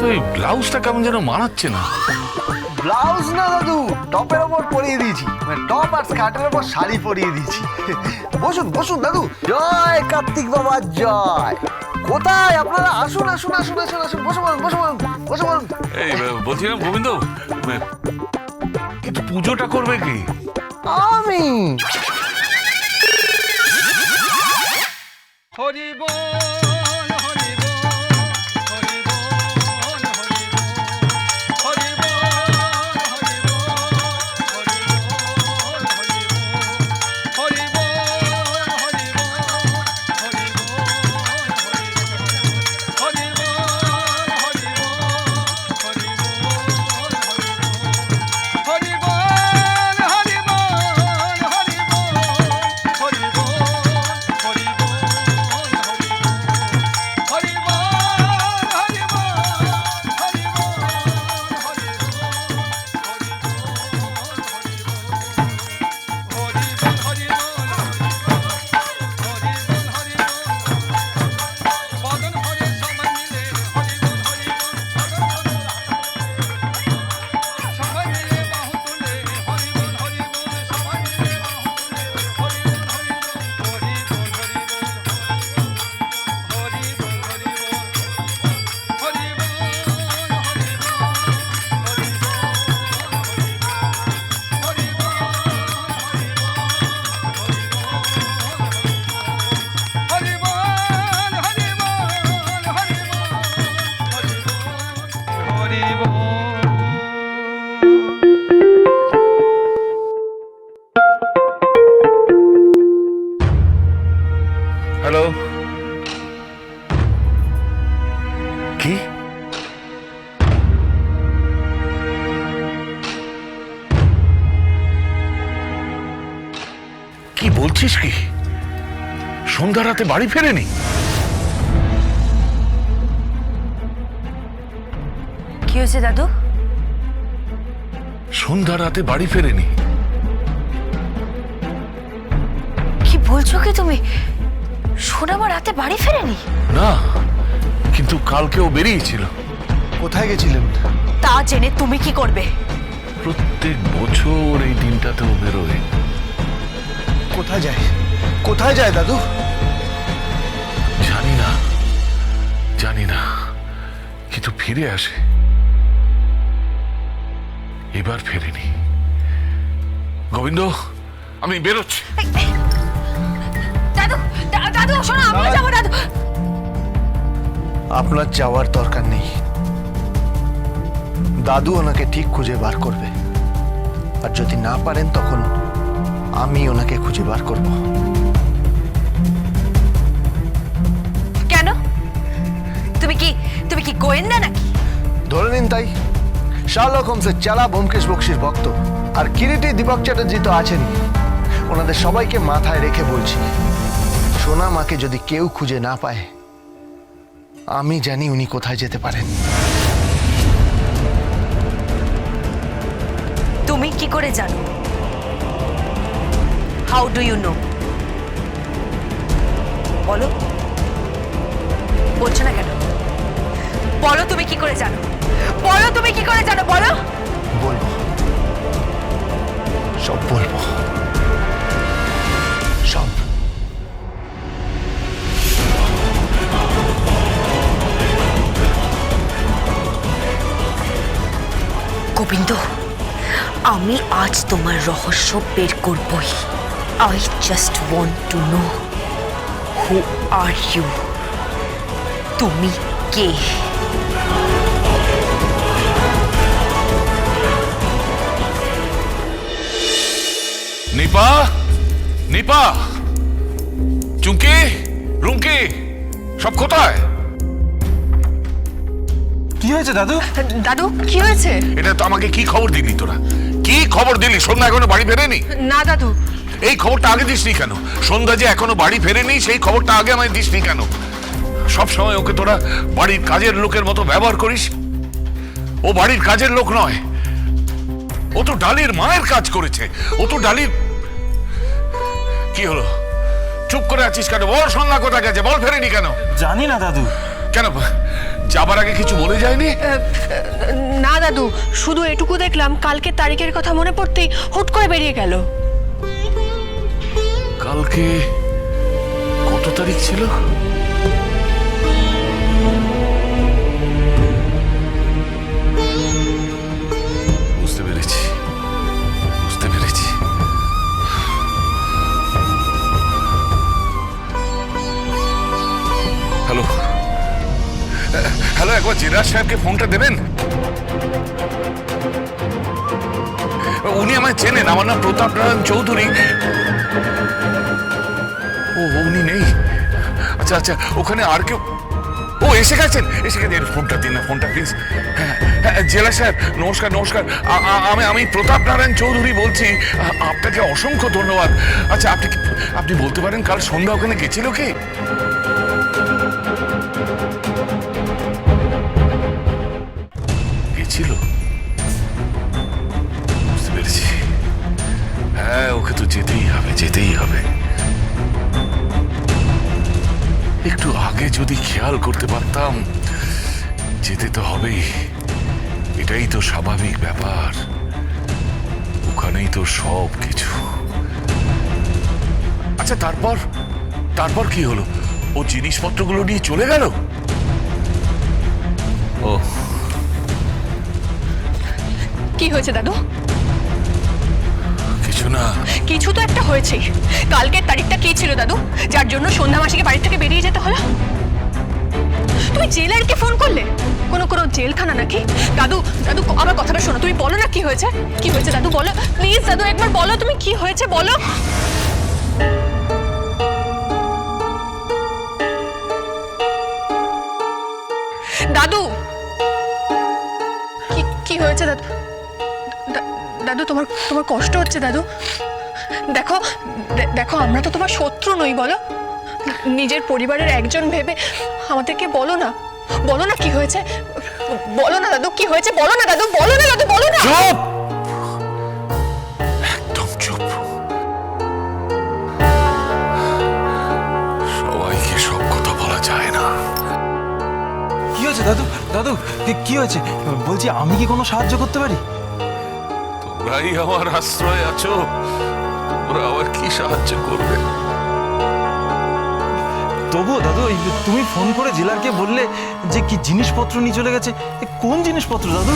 কিন্তু ব্লাউজটা কেমন যেন মানাচ্ছে না। ব্লাউজ না দাদু টপের ওপর পরিয়ে দিয়েছি। মানে টপ আর স্কার্টের ওপর শাড়ি পরিয়ে দিয়েছি। বসুন বসুন দাদু। জয় কার্তিক বাবা জয়। কোথায়? আপনারা আসুন আসুন আসুন আসুন আসুন। বসে বলুন বসে বলুন বসে বলুন এই বলছিলাম গোবিন্দ কিন্তু পুজোটা করবে কি? আমি। হরি বল হ্যালো কি? কি বলছিস কি? সন্ধ্যা রাতে বাড়ি ফেরেনি? কি হয়েছে দাদু? সন্ধ্যা রাতে বাড়ি ফেরেনি। কি বলছো কি তুমি? সোনামা রাতে বাড়ি ফেরেনি? না কিন্তু কালকেও বেরিয়েছিল। কোথায় গেছিলেন? তা জেনে তুমি কি করবে? প্রত্যেক বছর এই দিনটাতেও বেরোয়। কোথায় যায়? কোথায় যায় দাদু? জানি না জানি না কিন্তু ফিরে আসে। এবার ফেরেনি। গোবিন্দ আমি বেরোচ্ছি। শোনো আমরা যাব দাদু। আপনার যাওয়ার দরকার নেই। দাদু ওনাকে ঠিক খুঁজে বার করবে। আর যদি না পারেন তখন আমি ওনাকে খুঁজে বার করব। কেন? তুমি কি তুমি কি গোয়েন্দা নাকি? ধরে নিন তাই। শার্লক হোমসের চালা ব্যোমকেশ বক্সির ভক্ত। আর কিরিটি দীপক চ্যাটার্জি তো আছেনই। ওনাদের সবাইকে মাথায় রেখে বলছি সোনা মাকে যদি কেউ খুঁজে না পায়, আমি জানি উনি কোথায় যেতে পারেন। তুমি কি করে জানো? হাউ ডু ইউ নো বলো। বলছো না কেন? বলো তুমি কি করে জানো? বলো তুমি কি করে জানো? বলো। আজ তোমার রহস্য বের করবই। I just want to know who are you তুমি কে? নিপা? নিপা? চুমকি? রুমকি? সব কোথায়? কি হয়েছে দাদু? দাদু কি হয়েছে? এটা তো আমাকে কি খবর দিলি তোরা? কি খবর দিলি? সন্ধ্যা এখনও বাড়ি ফেরেনি? না দাদু। এই খবরটা আগে দিসনি কেন? সন্ধ্যা যে এখনও বাড়ি ফেরেনি সেই খবরটা আগে আমায় দিসনি কেন? সব সময় ওকে তোরা বাড়ির কাজের লোকের মতো ব্যবহার করিস। ও বাড়ির কাজের লোক নয়। ও তো ডালির মায়ের কাজ করেছে। ও তো ডালির কি হলো? চুপ করে আছিস কেন? বল সন্ধ্যা কোথায় গেছে? বল ফেরেনি কেন? জানি না দাদু। কেন? যাবার আগে কিছু বলে যায়নি? না দাদু শুধু এটুকু দেখলাম কালকে তারিখের কথা মনে পড়তেই হুট করে বেরিয়ে গেল। কালকে কত তারিখ ছিল? হ্যালো একবার জেলার সাহেবকে ফোনটা দেবেন? উনি আমায় চেনেন, আমার নাম প্রতাপ নারায়ণ চৌধুরী। ও, উনি নেই। আচ্ছা আচ্ছা ওখানে আর কেউ? ও, এসে গেছেন? এসে গেছেন ফোনটা দিন না, ফোনটা প্লিজ। হ্যাঁ হ্যাঁ জেলা স্যার নমস্কার নমস্কার। আমি আমি প্রতাপ নারায়ণ চৌধুরী বলছি। আপনাকে অসংখ্য ধন্যবাদ। আচ্ছা আপনি আপনি বলতে পারেন কাল সন্ধ্যা ওখানে গেছিল কি? গেছিল বুঝতে পেরেছি। হ্যাঁ ওকে তো যেতেই হবে যেতেই হবে। একটু আগে যদি খেয়াল করতে পারতাম, যেতে তো হবেই। এটাই তো স্বাভাবিক ব্যাপার। ওখানেই তো সব কিছু। আচ্ছা তারপর? তারপর কি হলো? ও জিনিসপত্রগুলো নিয়ে চলে গেল? ও কি হয়েছে দাদু? কিছু না। কিছু তো একটা হয়েছেই। কালকের তারিখটা কি ছিল দাদু? যার জন্য সন্ধ্যা মাসিকে বাড়ি থেকে বেরিয়ে যেতে হলো? তুমি জেলারকে ফোন করলে? কোনো কোনো জেলখানা নাকি? দাদু দাদু আমার কথাটা শোনো তুমি বলো না কি হয়েছে? কি হয়েছে দাদু বলো। প্লিজ দাদু একবার বলো তুমি কি হয়েছে বলো। দাদু! কি কি হয়েছে দাদু? দাদু তোমার তোমার কষ্ট হচ্ছে দাদু। দেখো দেখো আমরা তো তোমার শত্রু নই বলো। নিজের পরিবারের একজন ভেবে আমাদেরকে বলো না। বলো না কি হয়েছে। বলো না দাদু কি হয়েছে? বলো না দাদু বলো না দাদু বলো না। চুপ! একদম চুপ। সবাইকে সব কথা বলা যায় না। কি হয়েছে দাদু? দাদু কি- কি হয়েছে? বলছি আমি কি কোনো সাহায্য করতে পারি? তোমরাই আমার আশ্রয় আছো। তোমরা আবার কি সাহায্য করবে? তবুও দাদু এই তুমি ফোন করে জেলারকে বললে যে কি জিনিসপত্র নিয়ে চলে গেছে? এ কোন জিনিসপত্র দাদু?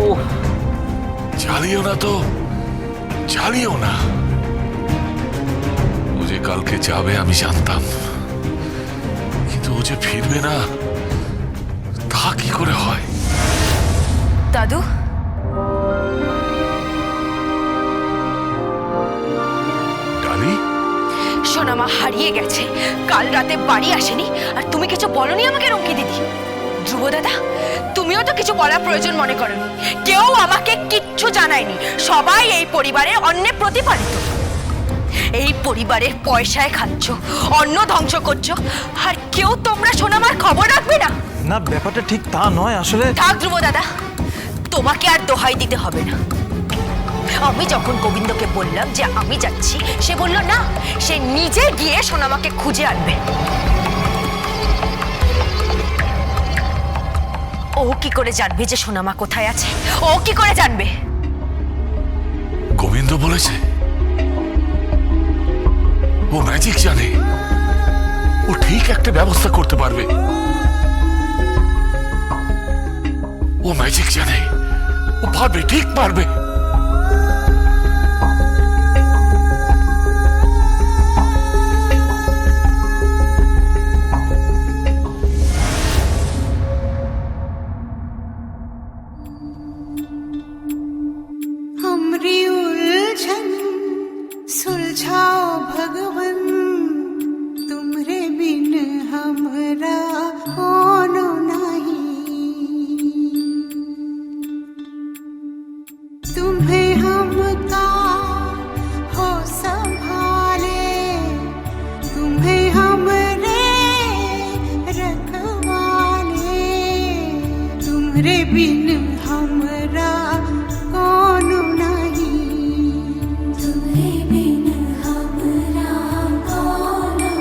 ও জ্বালিও না তো। জ্বালিও না। ও যে কালকে যাবে আমি জানতাম। কিন্তু ও যে ফিরবে না তা কি করে হয়? দাদু সোনামা হারিয়ে গেছে। কাল রাতে বাড়ি আসেনি। আর তুমি কিছু বলনি আমাকে রঙ্কি দিদি? ধ্রুব দাদা তুমিও তো কিছু বলার প্রয়োজন মনে করনি কেউ আমাকে কিচ্ছু জানায়নি। সবাই এই পরিবারের অন্যে প্রতিপালিত। এই পরিবারের পয়সায় খাচ্ছ অন্ন ধ্বংস করছ আর কেউ তোমরা সোনামার খবর রাখবে না। না ব্যাপারটা ঠিক তা নয়। আসলে থাক ধ্রুব দাদা তোমাকে আর দোহাই দিতে হবে না। আমি যখন গোবিন্দকে বললাম যে আমি যাচ্ছি, সে বলল, না, সে নিজে গিয়ে সোনামাকে খুঁজে আনবে। ও কি করে জানবে যে সোনামা কোথায় আছে? ও কি করে জানবে? গোবিন্দ বলেছে, ও ম্যাজিক জানে। ও ঠিক একটা ব্যবস্থা করতে পারবে। ও ম্যাজিক জানে। ও পারবে, ঠিক পারবে। तोरे बिन हमरा कोनो नहीं तोरे बिन हमरा कोनो